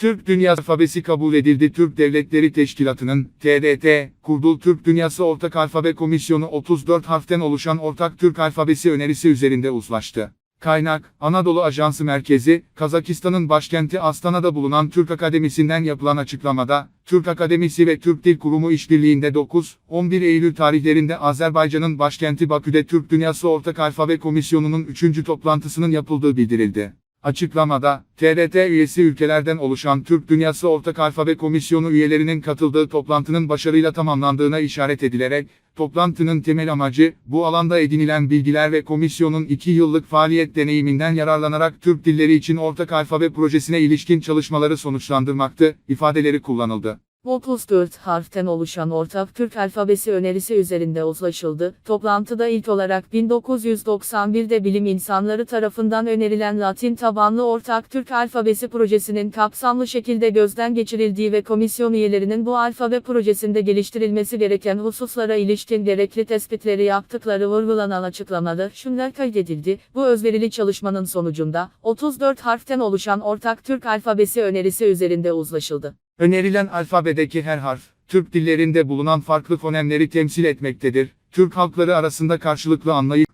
Türk Dünyası Alfabesi kabul edildi. Türk Devletleri Teşkilatı'nın, TDT, kurduğu Türk Dünyası Ortak Alfabe Komisyonu 34 harften oluşan Ortak Türk Alfabesi önerisi üzerinde uzlaştı. Kaynak, Anadolu Ajansı Merkezi, Kazakistan'ın başkenti Astana'da bulunan Türk Akademisi'nden yapılan açıklamada, Türk Akademisi ve Türk Dil Kurumu işbirliğinde 9-11 Eylül tarihlerinde Azerbaycan'ın başkenti Bakü'de Türk Dünyası Ortak Alfabe Komisyonu'nun 3. toplantısının yapıldığı bildirildi. Açıklamada, TRT üyesi ülkelerden oluşan Türk Dünyası Ortak Alfabe Komisyonu üyelerinin katıldığı toplantının başarıyla tamamlandığına işaret edilerek, toplantının temel amacı, bu alanda edinilen bilgiler ve komisyonun 2 yıllık faaliyet deneyiminden yararlanarak Türk dilleri için ortak alfabe projesine ilişkin çalışmaları sonuçlandırmaktı, ifadeleri kullanıldı. 34 harften oluşan ortak Türk alfabesi önerisi üzerinde uzlaşıldı. Toplantıda ilk olarak 1991'de bilim insanları tarafından önerilen Latin tabanlı ortak Türk alfabesi projesinin kapsamlı şekilde gözden geçirildiği ve komisyon üyelerinin bu alfabe projesinde geliştirilmesi gereken hususlara ilişkin gerekli tespitleri yaptıkları vurgulanan açıklamada şunlar kaydedildi. Bu özverili çalışmanın sonucunda 34 harften oluşan ortak Türk alfabesi önerisi üzerinde uzlaşıldı. Önerilen alfabedeki her harf, Türk dillerinde bulunan farklı fonemleri temsil etmektedir. Türk halkları arasında karşılıklı anlayış.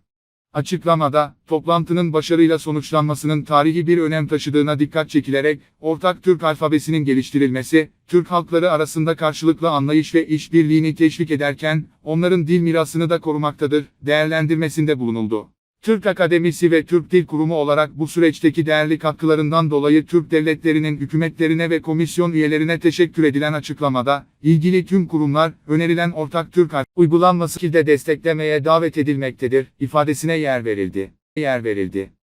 Açıklamada, toplantının başarıyla sonuçlanmasının tarihi bir önem taşıdığına dikkat çekilerek, ortak Türk alfabesinin geliştirilmesi, Türk halkları arasında karşılıklı anlayış ve işbirliğini teşvik ederken, onların dil mirasını da korumaktadır, değerlendirmesinde bulunuldu. Türk Akademisi ve Türk Dil Kurumu olarak bu süreçteki değerli katkılarından dolayı Türk devletlerinin hükümetlerine ve komisyon üyelerine teşekkür edilen açıklamada, ilgili tüm kurumlar, önerilen ortak Türk harf uygulanması şekilde desteklemeye davet edilmektedir, ifadesine yer verildi. Yer verildi.